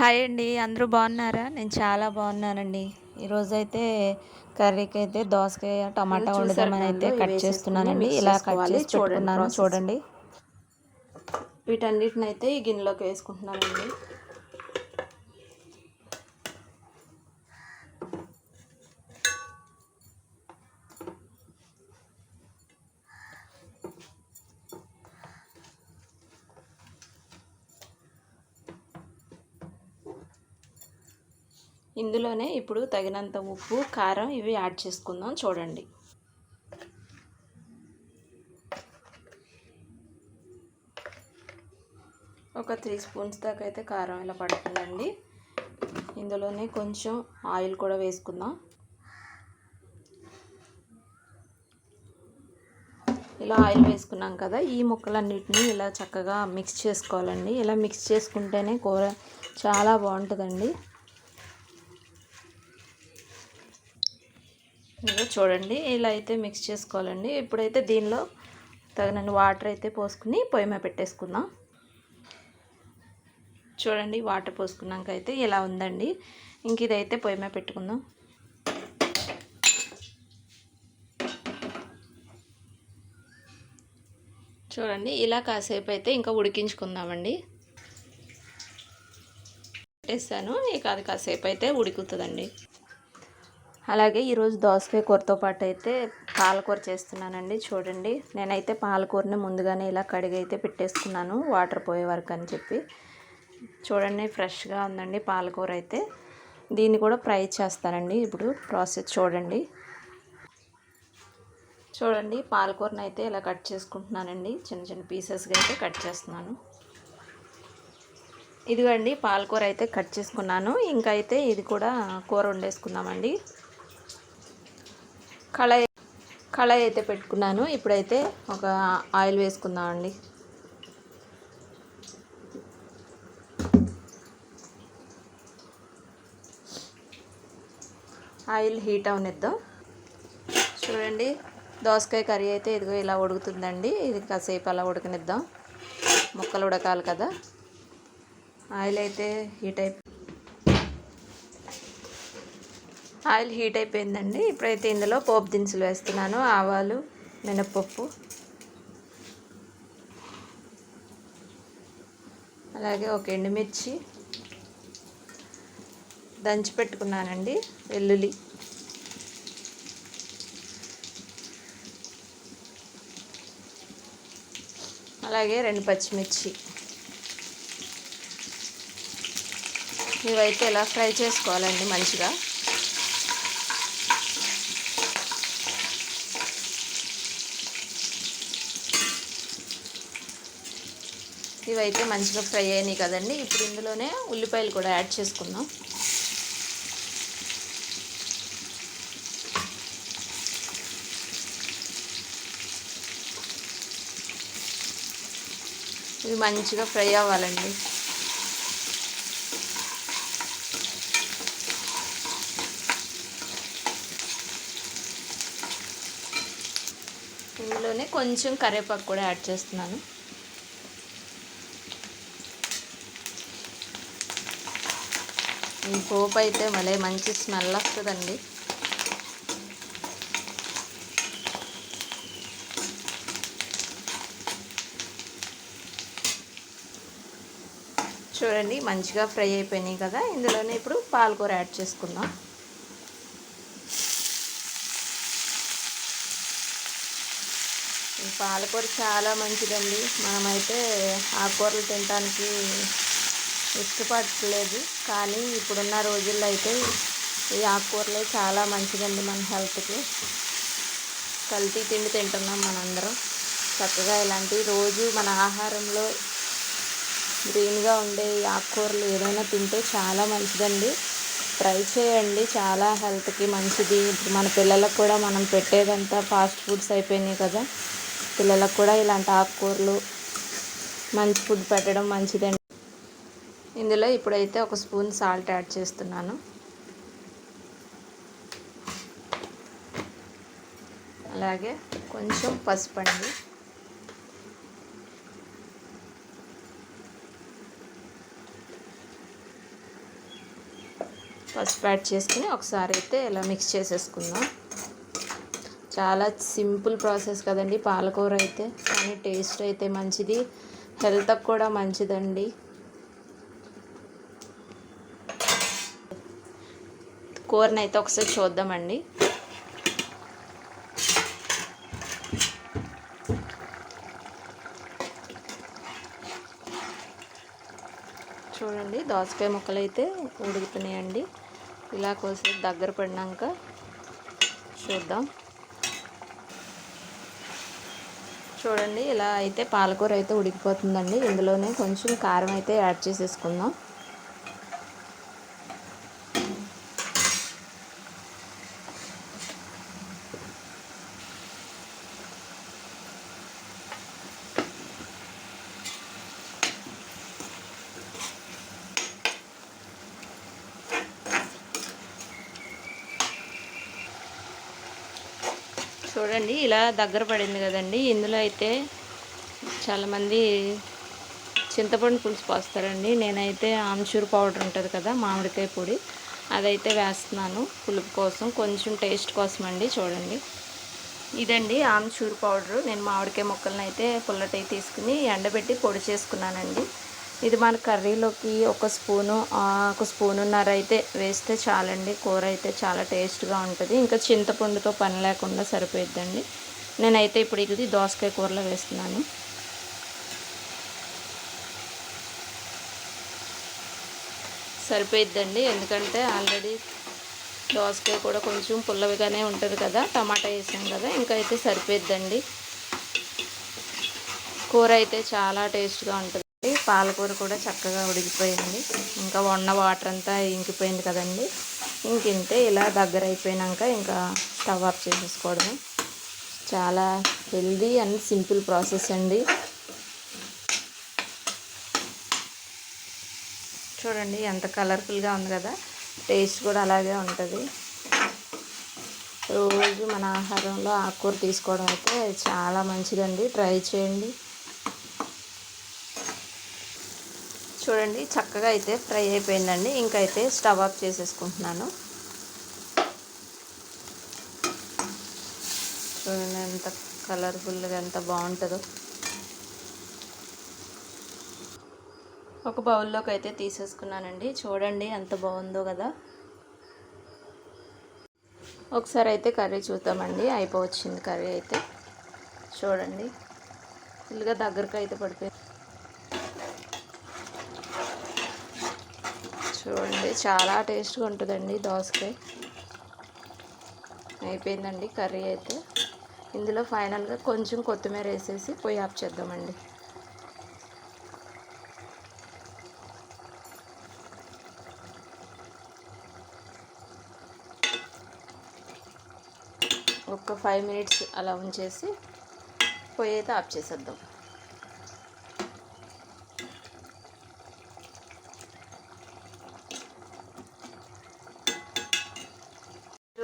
Hi అండి అందరూ బాగున్నారా? నేను చాలా బాగున్నానండి. ఈరోజు అయితే కర్రీకి అయితే దోసకాయ టమాటా వండుదామని అయితే కట్ చేస్తున్నానండి. ఇలా కట్ చేసి పెట్టుకున్నాను. చూడండి. వీటన్నిటిని అయితే ఈ గిన్నెలోకి వేసుకుంటున్నానండి. ఇందులోనే ఇప్పుడు తగినంత ఉప్పు కారం ఇవి యాడ్ చేసుకుందాం చూడండి. ఒక త్రీ స్పూన్స్ దాకా అయితే కారం ఇలా పడుతుందండి. ఇందులోనే కొంచెం ఆయిల్ కూడా వేసుకుందాం. ఇలా ఆయిల్ వేసుకున్నాం కదా ఈ ముక్కలన్నిటిని ఇలా చక్కగా మిక్స్ చేసుకోవాలండి. ఇలా మిక్స్ చేసుకుంటేనే కూర చాలా బాగుంటుందండి. ఇలా చూడండి ఇలా అయితే మిక్స్ చేసుకోవాలండి. ఇప్పుడైతే దీనిలో తగినన్ని వాటర్ అయితే పోసుకుని పొయ్యి మీద పెట్టేసుకుందాం. చూడండి వాటర్ పోసుకున్నాక అయితే ఇలా ఉందండి. ఇంక ఇదైతే పొయ్యి మీద పెట్టుకుందాం. చూడండి ఇలా కాసేపు అయితే ఇంకా ఉడికించుకుందామండి. పెట్టేస్తాను ఇక అది కాసేపు అయితే ఉడుకుతుందండి. అలాగే ఈరోజు దోసకాయ కూరతో పాటు అయితే పాలకూర చేస్తున్నానండి చూడండి. నేనైతే పాలకూరని ముందుగానే ఇలా కడిగి అయితే పెట్టేసుకున్నాను వాటర్ పోయే వరకు అని చెప్పి. చూడండి ఫ్రెష్గా ఉందండి పాలకూర అయితే. దీన్ని కూడా ఫ్రై చేస్తానండి ఇప్పుడు ప్రాసెస్ చూడండి. చూడండి పాలకూరని అయితే ఇలా కట్ చేసుకుంటున్నానండి. చిన్న చిన్న పీసెస్గా అయితే కట్ చేస్తున్నాను. ఇదిగోండి పాలకూర అయితే కట్ చేసుకున్నాను. ఇంకా అయితే ఇది కూడా కూర వండేసుకుందామండి. కళాయి కళాయి అయితే పెట్టుకున్నాను. ఇప్పుడైతే ఒక ఆయిల్ వేసుకుందామండి. ఆయిల్ హీట్ అవనిద్దాం. చూడండి దోసకాయ కర్రీ అయితే ఇదిగో ఇలా ఉడుకుతుందండి. ఇది కాసేపు అలా ఉడకనిద్దాం. ముక్కలు ఉడకాలి కదా. ఆయిల్ అయితే హీట్ అయిపోయి ఆయిల్ హీట్ అయిపోయిందండి. ఇప్పుడైతే ఇందులో పోపు దినుసులు వేస్తున్నాను. ఆవాలు మినప్పప్పు అలాగే ఒక ఎండుమిర్చి. దంచి పెట్టుకున్నానండి. వెల్లుల్లి. అలాగే రెండు పచ్చిమిర్చి. ఇవైతే ఇలా ఫ్రై చేసుకోవాలండి మంచిగా? ఇవైతే మంచిగా ఫ్రై అయినాయి కదండి. ఇప్పుడు ఇందులోనే ఉల్లిపాయలు కూడా యాడ్ చేసుకుందాం. ఇవి మంచిగా ఫ్రై అవ్వాలండి. ఇందులోనే కొంచెం కరివేపాకు కూడా యాడ్ చేస్తున్నాను. ఈ పోపు అయితే మళ్ళీ మంచి స్మెల్ వస్తుందండి. చూడండి మంచిగా ఫ్రై అయిపోయినాయి కదా. ఇందులోనే ఇప్పుడు పాలకూర యాడ్ చేసుకుందాం. ఈ పాలకూర చాలా మంచిదండి. మనమైతే ఆకుకూరలు తినడానికి ఇష్టపడట్లేదు కానీ ఇప్పుడున్న రోజుల్లో అయితే ఈ ఆకుకూరలే చాలా మంచిదండి మన హెల్త్కి. కల్తీ తిండి తింటున్నాం మనందరం. చక్కగా ఇలాంటి రోజు మన ఆహారంలో గ్రీన్గా ఉండే ఆకుకూరలు ఏదైనా తింటే చాలా మంచిదండి. ట్రై చేయండి. చాలా హెల్త్కి మంచిది. ఇప్పుడు మన పిల్లలకు కూడా మనం పెట్టేదంతా ఫాస్ట్ ఫుడ్స్ అయిపోయినాయి కదా. పిల్లలకు కూడా ఇలాంటి ఆకుకూరలు మంచి ఫుడ్ పెట్టడం మంచిదండి. ఇందులో ఇప్పుడైతే ఒక స్పూన్ సాల్ట్ యాడ్ చేస్తున్నాను. అలాగే కొంచెం పసుపు అండి పసుపు యాడ్ చేసుకుని ఒకసారి అయితే ఇలా మిక్స్ చేసేసుకుందాం. చాలా సింపుల్ ప్రాసెస్ కదండి పాలకూర అయితే కానీ టేస్ట్ అయితే మంచిది. హెల్త్కి కూడా మంచిదండి. కూరని అయితే ఒకసారి చూద్దామండి. చూడండి దోసకాయ ముక్కలు అయితే ఉడుకుతున్నాయండి. ఇలా కోసి దగ్గర పడినాక చూద్దాం. చూడండి ఇలా అయితే పాలకూర అయితే ఉడికిపోతుందండి. ఇందులోనే కొంచెం కారం అయితే యాడ్ చేసేసుకుందాం. చూడండి ఇలా దగ్గర పడింది కదండి. ఇందులో అయితే చాలామంది చింతపండు పులుసు పోస్తారండి. నేనైతే ఆమ్చూర్ పౌడర్ ఉంటుంది కదా మామిడికాయ పొడి. అదైతే వేస్తున్నాను పులుపు కోసం. కొంచెం టేస్ట్ కోసం అండి చూడండి. ఇదండి ఆమ్చూర్ పౌడరు. నేను మామిడికాయ ముక్కలను అయితే పుల్లటై తీసుకుని ఎండబెట్టి పొడి చేసుకున్నానండి. ఇది మన కర్రీలోకి ఒక స్పూను ఒక స్పూనున్నర అయితే వేస్తే చాలండి. కూర అయితే చాలా టేస్ట్గా ఉంటుంది. ఇంకా చింతపండుతో పని లేకుండా సరిపోయిద్దండి. నేనైతే ఇప్పుడు ఇది దోసకాయ కూరలో వేస్తున్నాను. సరిపోయిద్దండి. ఎందుకంటే ఆల్రెడీ దోసకాయ కూడా కొంచెం పుల్లవిగానే ఉంటుంది కదా. టమాటా వేసాం కదా. ఇంకా అయితే సరిపోయిద్దండి. కూర అయితే చాలా టేస్ట్గా ఉంటుంది. పాలకూర కూడా చక్కగా ఉడికిపోయింది. ఇంకా వండ వాటర్ అంతా ఇంకిపోయింది కదండి. ఇంకింతే ఇలా దగ్గర అయిపోయినాక ఇంకా స్టవ్ ఆఫ్ చేసేసుకోవడమే. చాలా హెల్దీ అండ్ సింపుల్ ప్రాసెస్ అండి. చూడండి ఎంత కలర్ఫుల్గా ఉంది కదా. టేస్ట్ కూడా అలాగే ఉంటుంది. రోజు మన ఆహారంలో ఆకుకూర తీసుకోవడం అయితే చాలా మంచిదండి. ట్రై చేయండి. చూడండి చక్కగా అయితే ఫ్రై అయిపోయిందండి. ఇంకైతే స్టవ్ ఆఫ్ చేసేసుకుంటున్నాను. చూడండి ఎంత కలర్ఫుల్గా ఎంత బాగుంటుందో. ఒక బౌల్లోకి అయితే తీసేసుకున్నానండి. చూడండి ఎంత బాగుందో కదా. ఒకసారి అయితే కర్రీ చూద్దామండి. అయిపోవచ్చింది కర్రీ అయితే. చూడండి. ఫుల్గా దగ్గరకు అయితే పడిపోయింది. చూడండి. చాలా టేస్ట్గా ఉంటుందండి దోసకాయ. అయిపోయిందండి కర్రీ అయితే. ఇందులో ఫైనల్గా కొంచెం కొత్తిమీర వేసేసి పొయ్యి ఆఫ్ చేద్దామండి. ఒక ఫైవ్ మినిట్స్ అలా ఉంచేసి పొయ్యి అయితే ఆఫ్ చేసేద్దాం.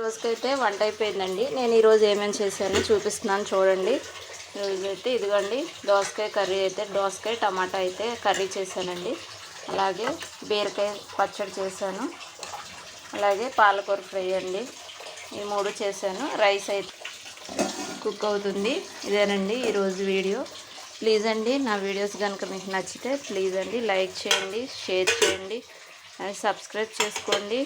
రోజుకైతే వంట అయిపోయిందండి. నేను ఈరోజు ఏమేమి చేశాను చూపిస్తున్నాను చూడండి. ఈరోజు అయితే ఇదిగోండి దోసకాయ కర్రీ అయితే దోసకాయ టమాటా అయితే కర్రీ చేశానండి. అలాగే బీరకాయ పచ్చడి చేశాను. అలాగే పాలకూర ఫ్రై అండి. ఈ మూడు చేశాను. రైస్ అయితే కుక్ అవుతుంది. ఇదేనండి ఈరోజు వీడియో. ప్లీజ్ అండి నా వీడియోస్ కనుక మీకు నచ్చితే ప్లీజ్ అండి లైక్ చేయండి షేర్ చేయండి అండ్ సబ్స్క్రైబ్ చేసుకోండి.